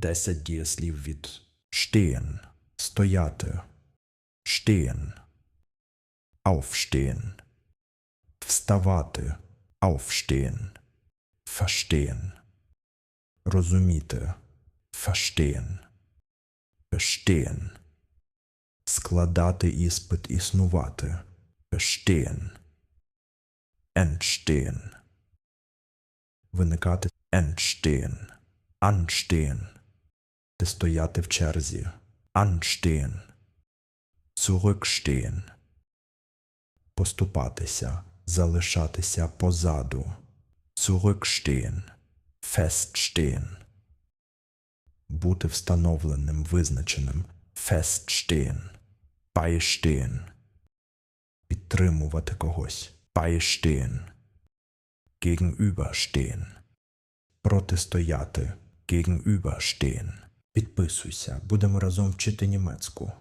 10 дієслів від stehen – стояти, stehen, aufstehen, вставати, aufstehen, verstehen, розуміти, verstehen, bestehen, складати іспит існувати, bestehen, entstehen, виникати entstehen, anstehen, Де стояти в черзі, anstehen, zurückstehen, поступатися, залишатися позаду, zurückstehen, feststehen, бути встановленим, визначеним, feststehen, beistehen, підтримувати когось, beistehen, gegenüberstehen, протистояти, gegenüberstehen. Підписуйся, будемо разом вчити німецьку.